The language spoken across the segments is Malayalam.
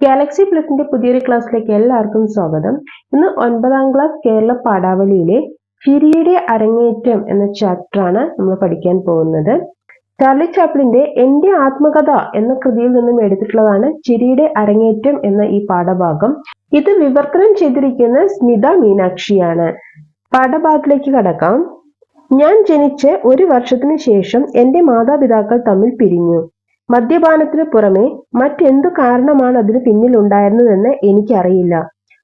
ഗാലക്സി പ്ലസിന്റെ പുതിയൊരു ക്ലാസ്സിലേക്ക് എല്ലാവർക്കും സ്വാഗതം. ഇന്ന് ഒൻപതാം ക്ലാസ് കേരള പാഠാവലിയിലെ ചിരിയുടെ അരങ്ങേറ്റം എന്ന ചാപ്റ്ററാണ് നമ്മൾ പഠിക്കാൻ പോകുന്നത്. ചാർലി ചാപ്ലിന്റെ എന്റെ ആത്മകഥ എന്ന കൃതിയിൽ നിന്നും എടുത്തിട്ടുള്ളതാണ് ചിരിയുടെ അരങ്ങേറ്റം എന്ന ഈ പാഠഭാഗം. ഇത് വിവർത്തനം ചെയ്തിരിക്കുന്ന സ്മിത മീനാക്ഷിയാണ്. പാഠഭാഗത്തിലേക്ക് കടക്കാം. ഞാൻ ജനിച്ച് ഒരു വർഷത്തിന് ശേഷം എന്റെ മാതാപിതാക്കൾ തമ്മിൽ പിരിഞ്ഞു. മദ്യപാനത്തിനു പുറമെ മറ്റെന്തു കാരണമാണ് അതിന് പിന്നിലുണ്ടായിരുന്നതെന്ന് എനിക്കറിയില്ല.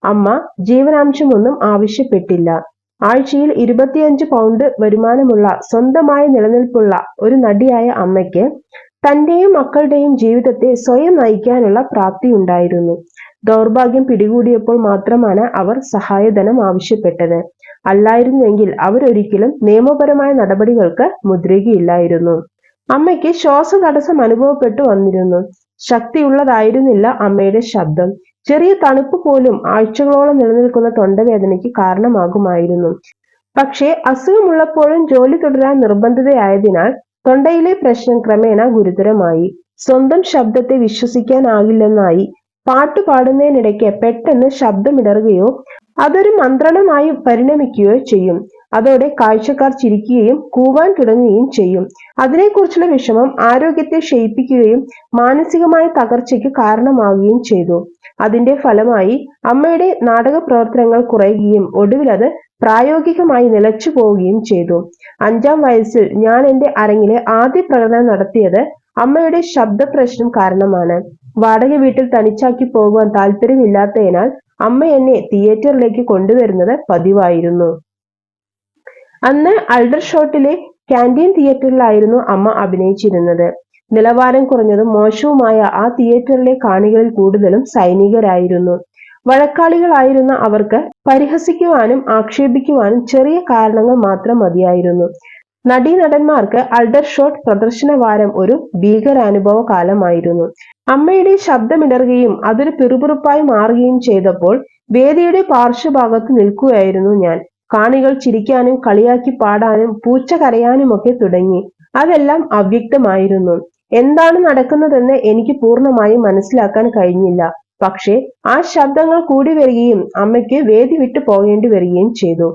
അമ്മ ജീവനാംശമൊന്നും ആവശ്യപ്പെട്ടില്ല. ആഴ്ചയിൽ ഇരുപത്തിയഞ്ച് പൗണ്ട് വരുമാനമുള്ള സ്വന്തമായി നിലനിൽപ്പുള്ള ഒരു നടിയായ അമ്മയ്ക്ക് തന്റെയും മക്കളുടെയും ജീവിതത്തെ സ്വയം നയിക്കാനുള്ള പ്രാപ്തി ഉണ്ടായിരുന്നു. ദൗർഭാഗ്യം പിടികൂടിയപ്പോൾ മാത്രമാണ് അവർ സഹായധനം ആവശ്യപ്പെട്ടത്. അല്ലായിരുന്നുവെങ്കിൽ അവരൊരിക്കലും നിയമപരമായ നടപടികൾക്ക് മുദ്രികയില്ലായിരുന്നു. അമ്മയ്ക്ക് ശ്വാസതടസ്സം അനുഭവപ്പെട്ടു വന്നിരുന്നു. ശക്തിയുള്ളതായിരുന്നില്ല അമ്മയുടെ ശബ്ദം. ചെറിയ തണുപ്പ് പോലും ആഴ്ചകളോളം നിലനിൽക്കുന്ന തൊണ്ടവേദനയ്ക്ക് കാരണമാകുമായിരുന്നു. പക്ഷേ അസുഖമുള്ളപ്പോഴും ജോലി തുടരാൻ നിർബന്ധിതയായതിനാൽ തൊണ്ടയിലെ പ്രശ്നം ക്രമേണ ഗുരുതരമായി. സ്വന്തം ശബ്ദത്തെ വിശ്വസിക്കാനാകില്ലെന്നായി പാട്ട് പാടുന്നതിനിടയ്ക്ക് പെട്ടെന്ന് ശബ്ദമിടറുകയോ അതൊരു മന്ത്രണമായി പരിണമിക്കുകയോ ചെയ്യും. അതോടെ കാഴ്ചക്കാർ ചിരിക്കുകയും കൂവാൻ തുടങ്ങുകയും ചെയ്യും. അതിനെക്കുറിച്ചുള്ള വിഷമം ആരോഗ്യത്തെ ക്ഷയിപ്പിക്കുകയും മാനസികമായ തകർച്ചയ്ക്ക് കാരണമാവുകയും ചെയ്തു. അതിന്റെ ഫലമായി അമ്മയുടെ നാടക പ്രവർത്തനങ്ങൾ കുറയുകയും ഒടുവിൽ അത് പ്രായോഗികമായി നിലച്ചു പോവുകയും ചെയ്തു. അഞ്ചാം വയസ്സിൽ ഞാൻ എന്റെ അരങ്ങിലെ ആദ്യ പ്രകടനം നടത്തിയത് അമ്മയുടെ ശബ്ദ പ്രശ്നം കാരണമാണ്. വാടക വീട്ടിൽ തനിച്ചാക്കി പോകുവാൻ താല്പര്യമില്ലാത്തതിനാൽ അമ്മ എന്നെ തിയേറ്ററിലേക്ക് കൊണ്ടുവരുന്നത് പതിവായിരുന്നു. അന്ന് അൾഡർഷോട്ടിലെ കാന്റീൻ തിയേറ്ററിലായിരുന്നു അമ്മ അഭിനയിച്ചിരുന്നത്. നിലവാരം കുറഞ്ഞതും മോശവുമായ ആ തിയേറ്ററിലെ കാണികളിൽ കൂടുതലും സൈനികരായിരുന്നു. വഴക്കാളികളായിരുന്ന അവർക്ക് പരിഹസിക്കുവാനും ആക്ഷേപിക്കുവാനും ചെറിയ കാരണങ്ങൾ മാത്രം മതിയായിരുന്നു. നടീനടന്മാർക്ക് അൾഡർഷോട്ട് പ്രദർശനവാരം ഒരു ഭീകരാനുഭവ കാലമായിരുന്നു അമ്മയുടെ ശബ്ദമിടറുകയും അതൊരു പിറുപിറുപ്പായി മാറുകയും ചെയ്തപ്പോൾ വേദിയുടെ പാർശ്വഭാഗത്ത് നിൽക്കുകയായിരുന്നു ഞാൻ. കാണികൾ ചിരിക്കാനും കളിയാക്കി പാടാനും പൂച്ച കരയാനുമൊക്കെ തുടങ്ങി. അതെല്ലാം അവ്യക്തമായിരുന്നു. എന്താണ് നടക്കുന്നതെന്ന് എനിക്ക് പൂർണമായും മനസ്സിലാക്കാൻ കഴിഞ്ഞില്ല. പക്ഷേ ആ ശബ്ദങ്ങൾ കൂടി വരികയും അമ്മയ്ക്ക് വേദി വിട്ടു പോകേണ്ടി വരികയും ചെയ്തു.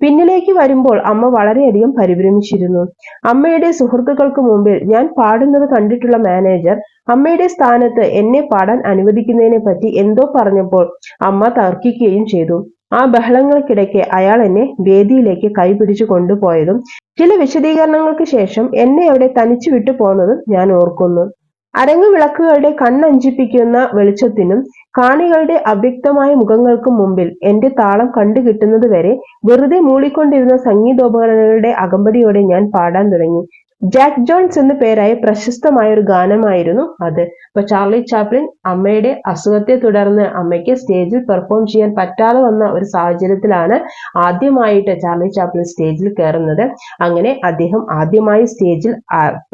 പിന്നിലേക്ക് വരുമ്പോൾ അമ്മ വളരെയധികം പരിഭ്രമിച്ചിരുന്നു. അമ്മയുടെ സുഹൃത്തുക്കൾക്ക് മുമ്പിൽ ഞാൻ പാടുന്നത് കണ്ടിട്ടുള്ള മാനേജർ അമ്മയുടെ സ്ഥാനത്ത് എന്നെ പാടാൻ അനുവദിക്കുന്നതിനെ പറ്റി എന്തോ പറഞ്ഞപ്പോൾ അമ്മ തർക്കിക്കുകയും ചെയ്തു. ആ ബഹളങ്ങൾക്കിടയ്ക്ക് അയാൾ എന്നെ വേദിയിലേക്ക് കൈപിടിച്ചു കൊണ്ടുപോയതും ചില വിശദീകരണങ്ങൾക്ക് ശേഷം എന്നെ അവിടെ തനിച്ചു വിട്ടു പോന്നതും ഞാൻ ഓർക്കുന്നു. അരങ്ങു വിളക്കുകളുടെ കണ്ണഞ്ചിപ്പിക്കുന്ന വെളിച്ചത്തിനും കാണികളുടെ അവ്യക്തമായ മുഖങ്ങൾക്കും മുമ്പിൽ എന്റെ താളം കണ്ടു കിട്ടുന്നത് വരെ വെറുതെ മൂളിക്കൊണ്ടിരുന്ന സംഗീതോപകരണങ്ങളുടെ അകമ്പടിയോടെ ഞാൻ പാടാൻ തുടങ്ങി. ജാക്ക് ജോൺസ് എന്ന പേരായ പ്രശസ്തമായ ഒരു ഗാനമായിരുന്നു അത്. ഇപ്പൊ ചാർലി ചാപ്ലിൻ അമ്മയുടെ അസുഖത്തെ തുടർന്ന് അമ്മയ്ക്ക് സ്റ്റേജിൽ പെർഫോം ചെയ്യാൻ പറ്റാതെ വന്ന ഒരു സാഹചര്യത്തിലാണ് ആദ്യമായിട്ട് ചാർലി ചാപ്ലിൻ സ്റ്റേജിൽ കയറുന്നത്. അങ്ങനെ അദ്ദേഹം ആദ്യമായി സ്റ്റേജിൽ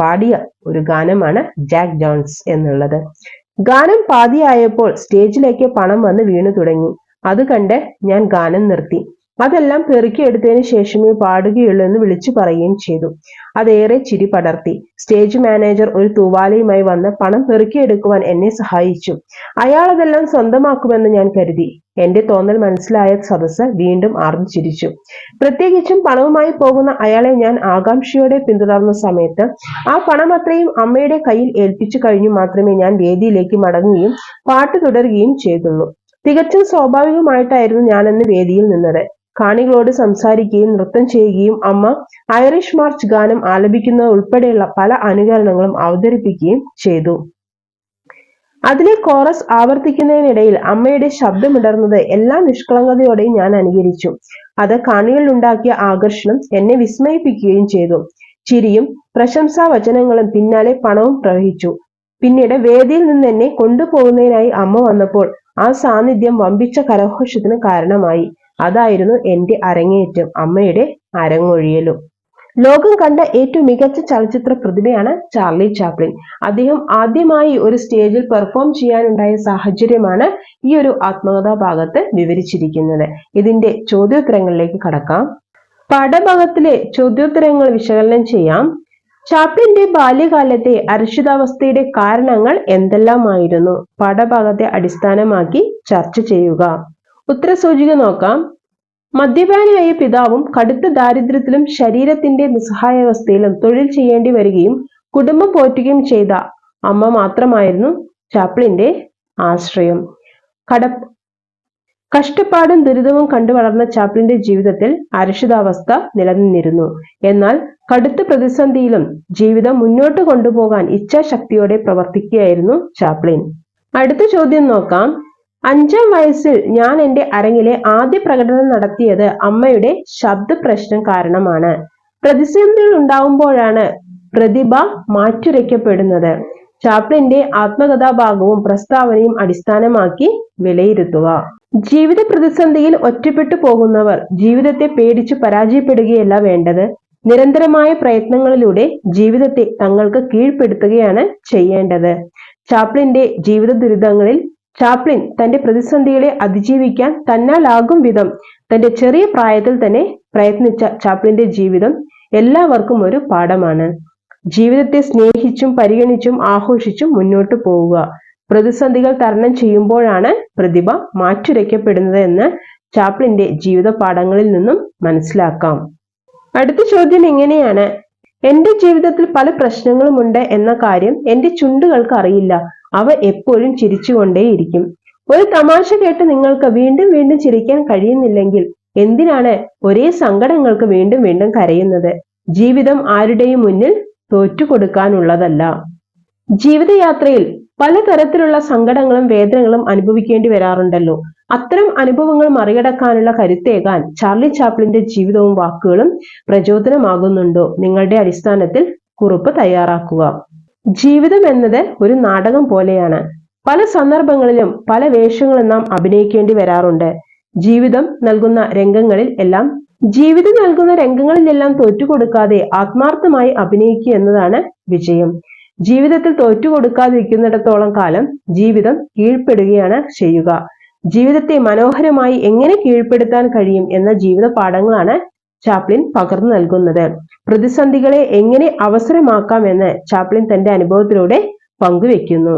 പാടിയ ഒരു ഗാനമാണ് ജാക്ക് ജോൺസ് എന്നുള്ളത്. ഗാനം പാതിയായപ്പോൾ സ്റ്റേജിലേക്ക് പണം വന്ന് വീണു തുടങ്ങി. അത് കണ്ട് ഞാൻ ഗാനം നിർത്തി. അതെല്ലാം പെറുക്കിയെടുത്തതിന് ശേഷമേ പാടുകയുള്ളൂ എന്ന് വിളിച്ചു പറയുകയും ചെയ്തു. അതേറെ ചിരി പടർത്തി. സ്റ്റേജ് മാനേജർ ഒരു തൂവാലയുമായി വന്ന് പണം പെറുക്കിയെടുക്കുവാൻ എന്നെ സഹായിച്ചു. അയാൾ അതെല്ലാം സ്വന്തമാക്കുമെന്ന് ഞാൻ കരുതി. എന്റെ തോന്നൽ മനസ്സിലായ സദസ്സ് വീണ്ടും ആർന്നു ചിരിച്ചു. പ്രത്യേകിച്ചും പണവുമായി പോകുന്ന അയാളെ ഞാൻ ആകാംക്ഷയോടെ പിന്തുടർന്ന സമയത്ത് ആ പണം അത്രയും അമ്മയുടെ കയ്യിൽ ഏൽപ്പിച്ചു കഴിഞ്ഞു മാത്രമേ ഞാൻ വേദിയിലേക്ക് മടങ്ങുകയും പാട്ട് തുടരുകയും ചെയ്തുള്ളൂ. തികച്ചും സ്വാഭാവികമായിട്ടായിരുന്നു ഞാനെന്ന് വേദിയിൽ നിന്നത്. കാണികളോട് സംസാരിക്കുകയും നൃത്തം ചെയ്യുകയും അമ്മ ഐറിഷ് മാർച്ച് ഗാനം ആലപിക്കുന്നത് ഉൾപ്പെടെയുള്ള പല അനുകരണങ്ങളും അവതരിപ്പിക്കുകയും ചെയ്തു. അതിലെ കോറസ് ആവർത്തിക്കുന്നതിനിടയിൽ അമ്മയുടെ ശബ്ദമിടർന്നത് എല്ലാ നിഷ്കളങ്കതയോടെയും ഞാൻ അനുകരിച്ചു. അത് കാണികളിലുണ്ടാക്കിയ ആകർഷണം എന്നെ വിസ്മയിപ്പിക്കുകയും ചെയ്തു. ചിരിയും പ്രശംസാ വചനങ്ങളും പിന്നാലെ പണവും പ്രവഹിച്ചു. പിന്നീട് വേദിയിൽ നിന്ന് എന്നെ കൊണ്ടുപോകുന്നതിനായി അമ്മ വന്നപ്പോൾ ആ സാന്നിധ്യം വമ്പിച്ച കരഘോഷത്തിന് കാരണമായി. അതായിരുന്നു എന്റെ അരങ്ങേറ്റം അമ്മയുടെ അരങ്ങൊഴിയലും. ലോകം കണ്ട ഏറ്റവും മികച്ച ചലച്ചിത്ര പ്രതിഭയാണ് ചാർലി ചാപ്ലിൻ. അദ്ദേഹം ആദ്യമായി ഒരു സ്റ്റേജിൽ പെർഫോം ചെയ്യാനുണ്ടായ സാഹചര്യമാണ് ഈ ഒരു ആത്മകഥാ ഭാഗത്ത് വിവരിച്ചിരിക്കുന്നത്. ഇതിന്റെ ചോദ്യോത്തരങ്ങളിലേക്ക് കടക്കാം. പാഠഭാഗത്തിലെ ചോദ്യോത്തരങ്ങൾ വിശകലനം ചെയ്യാം. ചാപ്ലിന്റെ ബാല്യകാലത്തെ അരക്ഷിതാവസ്ഥയുടെ കാരണങ്ങൾ എന്തെല്ലാമായിരുന്നു? പാഠഭാഗത്തെ അടിസ്ഥാനമാക്കി ചർച്ച ചെയ്യുക. ഉത്തരസൂചിക നോക്കാം. മദ്യപാനിയായ പിതാവും കടുത്ത ദാരിദ്ര്യത്തിലും ശരീരത്തിന്റെ നിസ്സഹായാവസ്ഥയിലും തൊഴിൽ ചെയ്യേണ്ടി വരികയും കുടുംബം പോറ്റുകയും ചെയ്ത അമ്മ മാത്രമായിരുന്നു ചാപ്ലിന്റെ ആശ്രയം. കട കഷ്ടപ്പാടും ദുരിതവും കണ്ടു വളർന്ന ചാപ്ലിന്റെ ജീവിതത്തിൽ അരക്ഷിതാവസ്ഥ നിലനിന്നിരുന്നു. എന്നാൽ കടുത്ത പ്രതിസന്ധിയിലും ജീവിതം മുന്നോട്ട് കൊണ്ടുപോകാൻ ഇച്ഛാശക്തിയോടെ പ്രവർത്തിക്കുകയായിരുന്നു ചാപ്ലിൻ. അടുത്ത ചോദ്യം നോക്കാം. അഞ്ചാം വയസ്സിൽ ഞാൻ എന്റെ അരങ്ങിലെ ആദ്യ പ്രകടനം നടത്തിയത് അമ്മയുടെ ശബ്ദ പ്രശ്നം കാരണമാണ്. പ്രതിസന്ധികൾ ഉണ്ടാവുമ്പോഴാണ് പ്രതിഭ മാറ്റുരയ്ക്കപ്പെടുന്നത്. ചാപ്ലിന്റെ ആത്മകഥാഭാഗവും പ്രസ്താവനയും അടിസ്ഥാനമാക്കി വിലയിരുത്തുക. ജീവിത പ്രതിസന്ധിയിൽ ഒറ്റപ്പെട്ടു പോകുന്നവർ ജീവിതത്തെ പേടിച്ചു പരാജയപ്പെടുകയല്ല വേണ്ടത്. നിരന്തരമായ പ്രയത്നങ്ങളിലൂടെ ജീവിതത്തെ തങ്ങൾക്ക് കീഴ്പ്പെടുത്തുകയാണ് ചെയ്യേണ്ടത്. ചാപ്ലിന്റെ ജീവിത ദുരിതങ്ങളിൽ ചാപ്ലിൻ തന്റെ പ്രതിസന്ധികളെ അതിജീവിക്കാൻ തന്നാലാകും വിധം തന്റെ ചെറിയ പ്രായത്തിൽ തന്നെ പ്രയത്നിച്ച ചാപ്ലിന്റെ ജീവിതം എല്ലാവർക്കും ഒരു പാഠമാണ്. ജീവിതത്തെ സ്നേഹിച്ചും പരിഗണിച്ചും ആഘോഷിച്ചും മുന്നോട്ട് പോവുക. പ്രതിസന്ധികൾ തരണം ചെയ്യുമ്പോഴാണ് പ്രതിഭ മാറ്റുരയ്ക്കപ്പെടുന്നത് എന്ന് ചാപ്ലിന്റെ ജീവിത പാഠങ്ങളിൽ നിന്നും മനസ്സിലാക്കാം. അടുത്ത ചോദ്യം എങ്ങനെയാണ്? എന്റെ ജീവിതത്തിൽ പല പ്രശ്നങ്ങളുമുണ്ട് എന്ന കാര്യം എന്റെ ചുണ്ടുകൾക്ക് അറിയില്ല. അവ എപ്പോഴും ചിരിച്ചുകൊണ്ടേയിരിക്കും. ഒരു തമാശ കേട്ട് നിങ്ങൾക്ക് വീണ്ടും വീണ്ടും ചിരിക്കാൻ കഴിയുന്നില്ലെങ്കിൽ എന്തിനാണ് ഒരേ സങ്കടങ്ങൾക്ക് വീണ്ടും വീണ്ടും കരയുന്നത്? ജീവിതം ആരുടെയും മുന്നിൽ തോറ്റുകൊടുക്കാനുള്ളതല്ല. ജീവിതയാത്രയിൽ പലതരത്തിലുള്ള സങ്കടങ്ങളും വേദനകളും അനുഭവിക്കേണ്ടി വരാറുണ്ടല്ലോ. അത്തരം അനുഭവങ്ങൾ മറികടക്കാനുള്ള കരുത്തേകാൻ ചാർലി ചാപ്ലിന്റെ ജീവിതവും വാക്കുകളും പ്രചോദനമാകുന്നുണ്ടോ? നിങ്ങളുടെ അടിസ്ഥാനത്തിൽ കുറിപ്പ് തയ്യാറാക്കുക. ജീവിതം എന്നത് ഒരു നാടകം പോലെയാണ്. പല സന്ദർഭങ്ങളിലും പല വേഷങ്ങളും നാം അഭിനയിക്കേണ്ടി വരാറുണ്ട്. ജീവിതം നൽകുന്ന രംഗങ്ങളിൽ എല്ലാം ജീവിതം നൽകുന്ന രംഗങ്ങളിലെല്ലാം തോറ്റുകൊടുക്കാതെ ആത്മാർത്ഥമായി അഭിനയിക്കുക എന്നതാണ് വിജയം. ജീവിതത്തിൽ തോറ്റുകൊടുക്കാതിരിക്കുന്നിടത്തോളം കാലം ജീവിതം കീഴ്പ്പെടുകയാണ് ചെയ്യുക. ജീവിതത്തെ മനോഹരമായി എങ്ങനെ കീഴ്പ്പെടുത്താൻ കഴിയും എന്ന ജീവിത പാഠങ്ങളാണ് ചാപ്ലിൻ പകർന്നു നൽകുന്നത്. പ്രതിസന്ധികളെ എങ്ങനെ അവസരമാക്കാം എന്ന് ചാപ്ലിൻ തന്റെ അനുഭവത്തിലൂടെ പങ്കുവെക്കുന്നു.